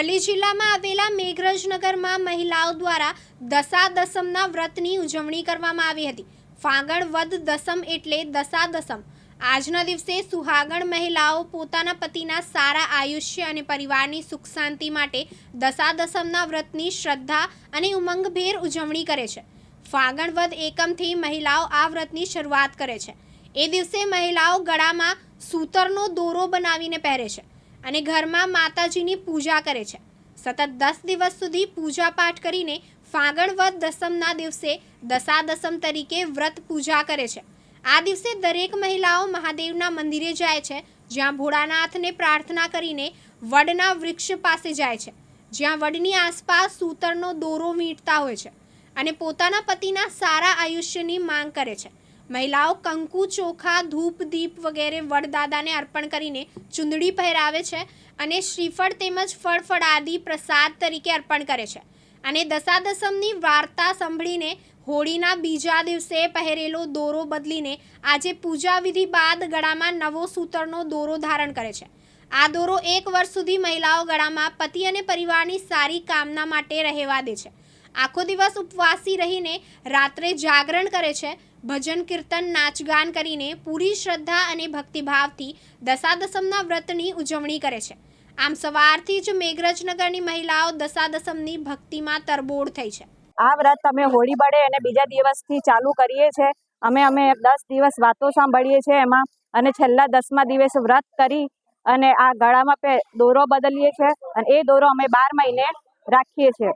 અરવલ્લી જિલ્લામાં આવેલા મેઘરજનગરમાં મહિલાઓ દ્વારા દશા દસમના વ્રતની ઉજવણી કરવામાં આવી હતી. ફાગણ વદ દસમ એટલે દશા દસમ આજના દિવસે સુહાગણ મહિલાઓ પોતાના પતિના સારા આયુષ્ય અને પરિવારની સુખ શાંતિ માટે દશા દસમના વ્રતની શ્રદ્ધા અને ઉમંગભેર ઉજવણી કરે છે. ફાગણ વદ એકમથી મહિલાઓ આ વ્રતની શરૂઆત કરે છે. એ દિવસે મહિલાઓ ગળામાં સૂતરનો દોરો બનાવીને પહેરે છે. અને ઘરમાં માતાજીની પૂજા કરે છે. સતત દસ દિવસ સુધી પૂજા પાઠ કરીને ફાગણ વદ દસમના દિવસે દશા દસમ તરીકે વ્રત પૂજા કરે છે. આ દિવસે દરેક મહિલાઓ મહાદેવના મંદિરે જાય છે, જ્યાં ભોળાનાથને પ્રાર્થના કરીને વડના વૃક્ષ પાસે જાય છે. જ્યાં વડની આસપાસ સૂતરનો દોરો વીંટતા હોય છે અને પોતાના પતિના સારા આયુષ્યની માંગ કરે છે. મહિલાઓ કંકુ, ચોખા, ધૂપ, દીપ વગેરે વડદાદાને અર્પણ કરીને ચુંદડી પહેરાવે છે અને શ્રીફળ તેમજ ફળફળ આદિ પ્રસાદ તરીકે અર્પણ કરે છે. અને દશાદશમની વાર્તા સાંભળીને હોળીના બીજા દિવસે પહેરેલો દોરો બદલીને આજે પૂજા વિધિ બાદ ગળામાં નવો સૂતરનો દોરો ધારણ કરે છે. આ દોરો એક વર્ષ સુધી મહિલાઓ ગળામાં પતિ અને પરિવારની સારી કામના માટે રહેવા દે છે. આખો દિવસ ઉપવાસી રહીને રાત્રે જાગરણ કરે છે. ભજન, કીર્તન, નાચગાન કરીને પૂરી શ્રદ્ધા અને ભક્તિભાવથી દસા દસમના વ્રતની ઉજવણી કરે છે. આમ સવારથી જ મેઘરજનગરની મહિલાઓ દસા દસમની ભક્તિમાં તરબોળ થઈ છે. આ વ્રત અમે હોળી બળે અને બીજા દિવસથી ચાલુ કરીએ છીએ અમે અમે દસ દિવસ વાતો સાંભળીએ છીએ એમાં અને છેલ્લા દસમા દિવસે વ્રત કરી અને આ ગળામાં દોરો બદલીએ છીએ અને એ દોરો અમે બાર મહિને રાખીએ છીએ.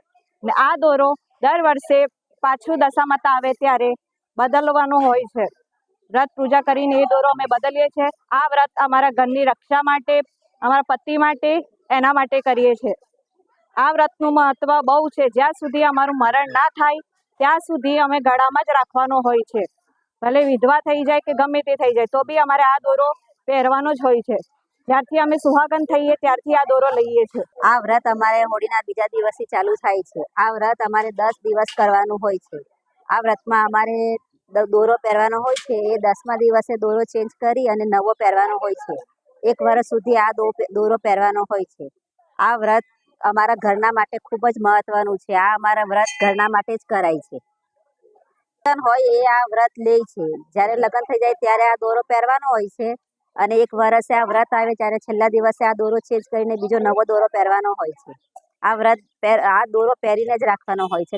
આ દોરો દર વર્ષે પાછું દશામાતા આવે ત્યારે બદલવાનો હોય છે. વ્રત પૂજા કરીને એ દોરો અમે બદલીએ છીએ. આ વ્રત અમારા ઘરની રક્ષા માટે, અમારા પતિ માટે, એના માટે કરીએ છીએ. આ વ્રતનું મહત્વ બહુ છે. જ્યાં સુધી અમારું મરણ ના થાય, ત્યાં સુધી અમે ગળામાં જ રાખવાનો હોય છે. ભલે વિધવા થઈ જાય કે ગમે તે થઈ જાય, તો બી અમારે આ દોરો પહેરવાનો જ હોય છે. જ્યારથી અમે સુહાગન થઈએ, ત્યારથી આ દોરો લઈએ છીએ. આ વ્રત અમારે હોળીના બીજા દિવસથી ચાલુ થાય છે. આ વ્રત અમારે દસ દિવસ કરવાનું હોય છે. આ વ્રતમાં અમારે દોરો પહેરવાનો હોય છે, એ દસમા દિવસે દોરો ચેન્જ કરી અને નવો પહેરવાનો હોય છે. એક વર્ષ સુધી આ દોરો પહેરવાનો હોય છે. આ વ્રત અમારા ઘરના માટે ખૂબ જ મહત્વનું છે. આ અમારા વ્રત ઘરના માટે જ કરાય છે. હોય એ આ વ્રત લે છે. જ્યારે લગ્ન થઈ જાય ત્યારે આ દોરો પહેરવાનો હોય છે અને એક વર્ષે આ વ્રત આવે ત્યારે છેલ્લા દિવસે આ દોરો ચેન્જ કરીને બીજો નવો દોરો પહેરવાનો હોય છે. આ વ્રત આ દોરો પહેરીને જ રાખવાનો હોય છે.